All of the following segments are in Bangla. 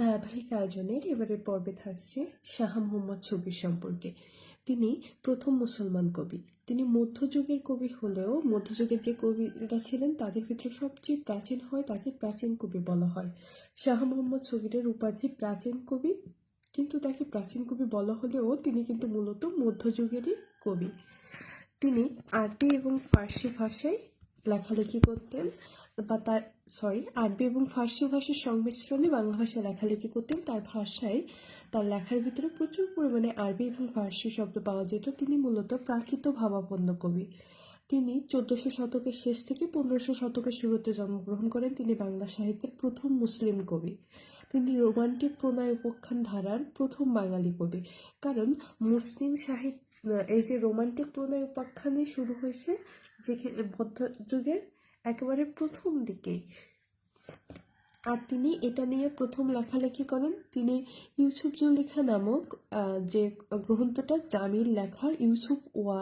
ধারাবাহিক আয়োজনের এবারের পর্বে থাকছে শাহ মোহাম্মদ শফির সম্পর্কে। তিনি প্রথম মুসলমান কবি। তিনি মধ্যযুগের কবি হলেও মধ্যযুগের যে কবিরা ছিলেন, তাদের ভিতরে সবচেয়ে প্রাচীন হয় তাকে প্রাচীন কবি বলা হয়। শাহ মোহাম্মদ শফিরের উপাধি প্রাচীন কবি, কিন্তু তাকে প্রাচীন কবি বলা হলেও তিনি কিন্তু মূলত মধ্যযুগেরই কবি। তিনি আরবি এবং ফার্সি ভাষায় লেখালেখি করতেন বা তার সরি আরবি এবং ফার্সি ভাষার সংমিশ্রণে বাংলা ভাষায় লেখালেখি করতেন। তার ভাষায় তার লেখার ভিতরে প্রচুর পরিমাণে আরবি এবং ফার্সি শব্দ পাওয়া যেত। তিনি মূলত প্রাকৃত ভাবাপন্ন কবি। তিনি চোদ্দশো শতকের শেষ থেকে পনেরোশো শতকের শুরুতে জন্মগ্রহণ করেন। তিনি বাংলা সাহিত্যের প্রথম মুসলিম কবি। তিনি রোমান্টিক প্রণয় উপাখ্যান ধারার প্রথম বাঙালি কবি। কারণ মুসলিম সাহিত্য এই যে রোমান্টিক প্রণয় উপাখ্যানে শুরু হয়েছে, যেখানে মধ্যযুগের একেবারে প্রথম দিকেই আর তিনি এটা নিয়ে প্রথম লেখালেখি করেন। তিনি ইউসুফ জুলেখা নামক যে গ্রন্থটা জামির লেখা ইউসুফ ওয়া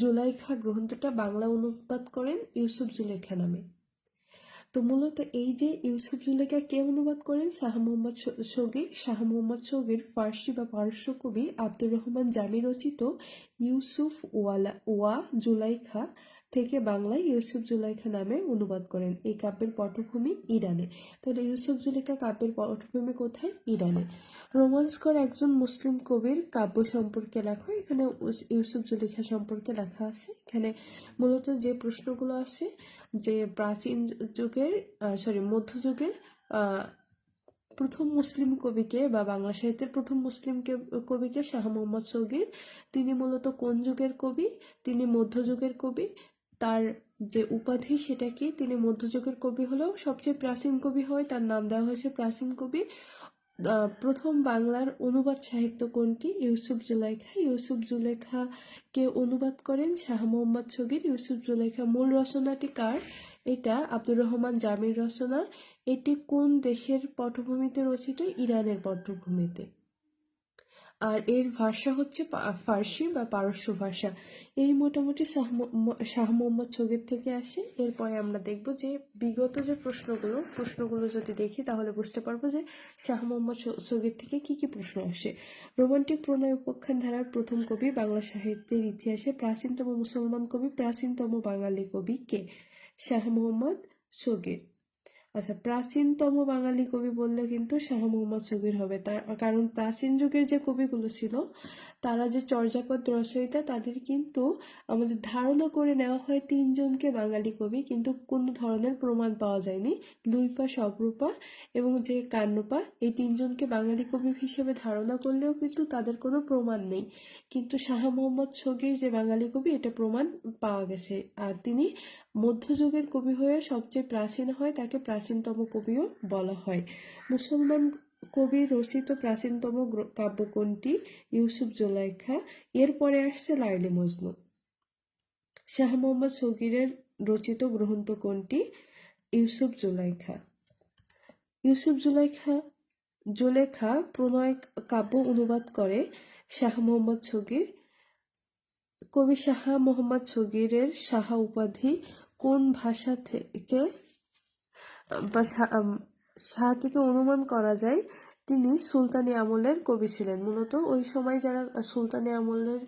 জুলাইখা গ্রন্থটা বাংলা অনুবাদ করেন ইউসুফ জুলেখা নামে। তো মূলত এই যে ইউসুফ জুলেখা কে অনুবাদ করেন? শাহ মোহাম্মদ শগীর শাহ মোহাম্মদ শগীর ফার্সি বা পার্শ্ব কবি আব্দুর রহমান জামি রচিত ইউসুফ ওয়ালা, ওয়া জুলাইখা থেকে বাংলায় ইউসুফ জুলাইখা নামে অনুবাদ করেন। এই কাব্যের পটভূমি ইরানে। তাহলে ইউসুফ জুলেখা কাব্যের পটভূমি কোথায়? ইরানে। রোমান্সকর একজন মুসলিম কবির কাব্য সম্পর্কে লেখা, এখানে ইউসুফ জুলেখা সম্পর্কে লেখা আছে। এখানে মূলত যে প্রশ্নগুলো আছে যে প্রাচীন যুগের সরি মধ্যযুগের প্রথম মুসলিম কবিকে বা বাংলা সাহিত্যের প্রথম মুসলিম কবিকে শাহ মোহাম্মদ শগীর তিনি মূলত কোন যুগের কবি? তিনি মধ্যযুগের কবি। তার যে উপাধি সেটা কি? তিনি মধ্যযুগের কবি হলেও সবচেয়ে প্রাচীন কবি হয়, তার নাম দেওয়া হয়েছে প্রাচীন কবি। প্রথম বাংলার অনুবাদ সাহিত্য কোনটি? ইউসুফ জুলাইখা। ইউসুফ জুলেখা কে অনুবাদ করেন শাহ মোহাম্মদ ছবির ইউসুফ জুলেখা মূল রচনাটি কার? এটা আব্দুর রহমান জামির রচনা। এটি কোন দেশের পটভূমিতে রচিত? ইরানের পটভূমিতে। আর এর ভাষা হচ্ছে ফার্সি বা পারস্য ভাষা। এই মোটামুটি শাহ মোহাম্মদ ছগির থেকে আসে। এরপরে আমরা দেখব যে বিগত যে প্রশ্নগুলো প্রশ্নগুলো যদি দেখি তাহলে বুঝতে পারব যে শাহ মোহাম্মদ ছগির থেকে কি কি প্রশ্ন আসে। রোমান্টিক প্রণয় উপাখ্যান ধারার প্রথম কবি বাংলা সাহিত্যের ইতিহাসে প্রাচীনতম মুসলমান কবি, প্রাচীনতম বাঙালি কবি কে? শাহ মোহাম্মদ শগীর আচ্ছা প্রাচীনতম বাঙালি কবি বললে কিন্তু শাহ মোহাম্মদ শগীর হবে। তার, কারণ প্রাচীন যুগের যে কবিগুলো ছিল, তারা যে চর্যাপদ রচয়িতা, তাদের কিন্তু আমাদের ধারণা করে নেওয়া হয় তিনজনকে বাঙালি কবি, কিন্তু কোনো ধরনের প্রমাণ পাওয়া যায়নি। লুইপা সবরূপা এবং যে কান্নপা, এই তিনজনকে বাঙালি কবি হিসেবে ধারণা করলেও কিন্তু তাদের কোনো প্রমাণ নেই। কিন্তু শাহ মোহাম্মদ শগীর যে বাঙালি কবি, এটা প্রমাণ পাওয়া গেছে। আর তিনি মধ্যযুগের কবি হয়ে সবচেয়ে প্রাচীন হয়, তাকে প্রাচীনতম কবিও বলা হয়। মুসলমান কবি রচিত প্রাচীনতম গ্র- কাব্য কোনটি ইউসুফ জুলাইখা, এরপরে আসছে লাইলি মজনু। শাহ মোহাম্মদ শগীরের রচিত গ্রন্থ কোনটি ইউসুফ জুলাইখা। ইউসুফ জুলাইখা জুলেখা প্রণয় কাব্য অনুবাদ করে শাহ মোহাম্মদ শগীর কবি শাহ মোহাম্মদ শগীরের শাহা উপাধি কোন ভাষা থেকে বা থেকে অনুমান করা যায় তিনি সুলতানি আমলের কবি ছিলেন। মূলত ওই সময় যারা সুলতানি আমলের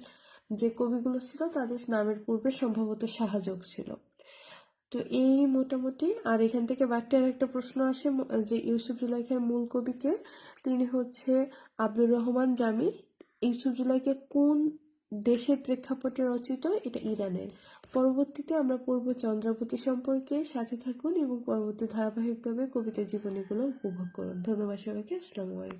যে কবিগুলো ছিল তাদের নামের পূর্বে সম্ভবত শাহযোগ ছিল। তো এই মোটামুটি, আর এখান থেকে বাট্টার একটা প্রশ্ন আসে যে ইউসুফ জুলাইখার মূল কবিকে, তিনি হচ্ছে আব্দুর রহমান জামি। ইউসুফ জুলাইকে কোন দেশের প্রেক্ষাপটে রচিত এটা ইরানের। পরবর্তীতে আমরা পূর্ব চন্দ্রাবতী সম্পর্কে। সাথে থাকুন এবং পরবর্তী ধারাবাহিকভাবে কবিতা জীবনীগুলো উপভোগ করুন। ধন্যবাদ সবাইকে। আসসালামু আলাইকুম।